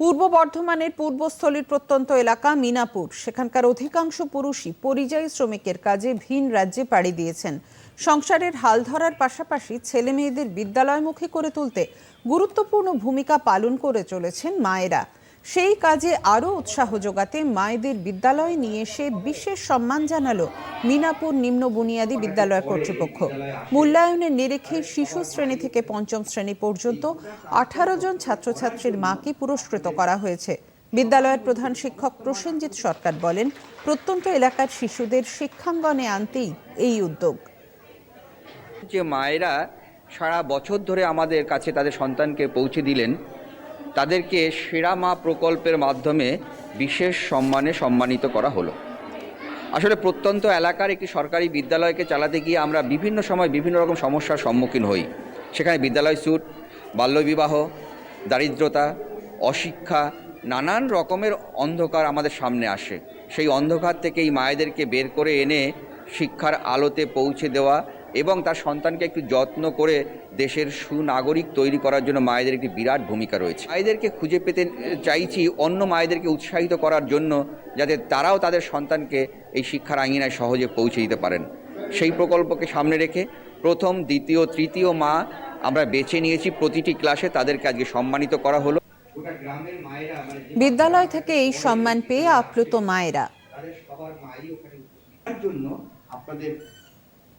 পূর্ব বর্ধমানের পূর্বস্থলীর প্রত্যন্ত এলাকা মিনাপুর। সেখানকার অধিকাংশ পুরুষই পরিযায়ী শ্রমিকের কাজে ভিন রাজ্যে পাড়ি দিয়েছেন। সংসারের হাল ধরার পাশাপাশি ছেলে মেয়েদের বিদ্যালয়মুখী করে তুলতে গুরুত্বপূর্ণ ভূমিকা পালন করে চলেছেন মায়েরা। সেই কাজে আরও উৎসাহ যোগাতে মায়েদের বিদ্যালয়ে নিয়ে এসে বিশেষ সম্মান জানালো মিনাপুর নিম্ন বুনিয়াদী বিদ্যালয় কর্তৃপক্ষ। মূল্যায়নের নিরেখে শিশু শ্রেণি থেকে পঞ্চম শ্রেণি পর্যন্ত আঠারো জন ছাত্রছাত্রীর মাকে পুরস্কৃত করা হয়েছে। বিদ্যালয়ের প্রধান শিক্ষক প্রসেনজিৎ সরকার বলেন, প্রত্যন্ত এলাকার শিশুদের শিক্ষাঙ্গনে আনতেই এই উদ্যোগ। যে মায়েরা সারা বছর ধরে আমাদের কাছে তাদের সন্তানকে পৌঁছে দিলেন তাদেরকে সেরা মা প্রকল্পের মাধ্যমে বিশেষ সম্মানে সম্মানিত করা হলো। আসলে প্রত্যন্ত এলাকার একটি সরকারি বিদ্যালয়কে চালাতে গিয়ে আমরা বিভিন্ন সময় বিভিন্ন রকম সমস্যার সম্মুখীন হই। সেখানে বিদ্যালয় স্যুট, বাল্যবিবাহ, দারিদ্রতা, অশিক্ষা, নানান রকমের অন্ধকার আমাদের সামনে আসে। সেই অন্ধকার থেকে এই মায়েদেরকে বের করে এনে শিক্ষার আলোতে পৌঁছে দেওয়া এবং তার সন্তানকে একটু যত্ন করে দেশের সুনাগরিক তৈরি করার জন্য মায়েদের একটি বিরাট ভূমিকা রয়েছে। মায়েদেরকে খুঁজে পেতে চাইছি অন্য মায়েদেরকে উৎসাহিত করার জন্য যাতে তারাও তাদের সন্তানকে এই শিক্ষার আঙিনায় সহজে পৌঁছে দিতে পারেন। সেই প্রকল্পকে সামনে রেখে প্রথম দ্বিতীয় তৃতীয় মা আমরা বেছে নিয়েছি। প্রতিটি ক্লাসে তাদেরকে আজকে সম্মানিত করা হলো। মানে বিদ্যালয় থেকে এই সম্মান পেয়ে আপ্লুত মায়েরা। জন্য আপনাদের